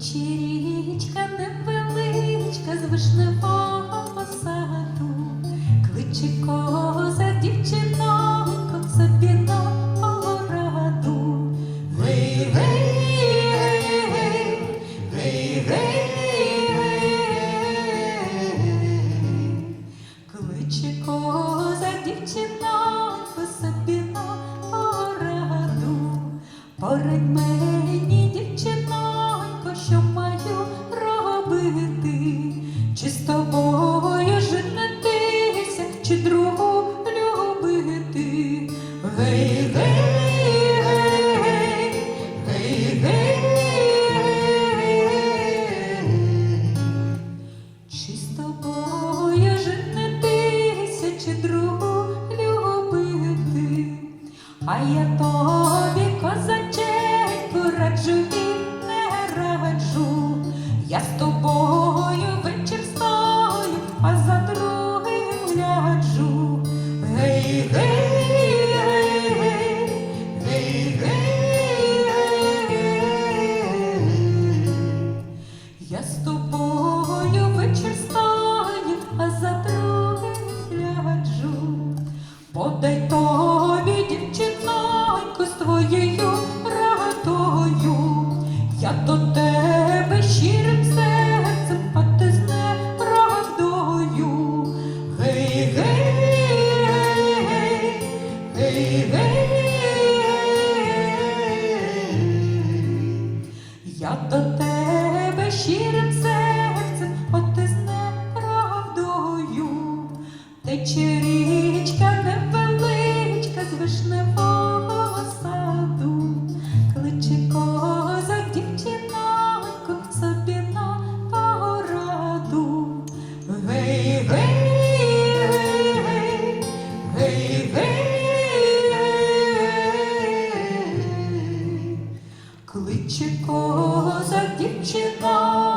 Тече невеличка з вишневого саду, кличе коза дівчинонько собі на пораду. Гей, гей, гей, гей, гей, кличе коза дівчинонько собі на пораду. Порадь мені, чи другу любити. Гей, гей, гей, гей, гей, чи з тобою женитися, чи другу любити? А я тобі, козаченьку, раджу і не раджу. Я з Подай тобі, дівчиноньку, з твоєю радою. Я до тебе щирим серцем, а ти з неправдою. Гей, гей, гей, гей. Я до тебе щирим серцем, от ти з неправдою. З саду, кличе козак дівчиноньку собі на пораду. Гей, гей, гей, гей, гей. Кличе козак дівчиноньку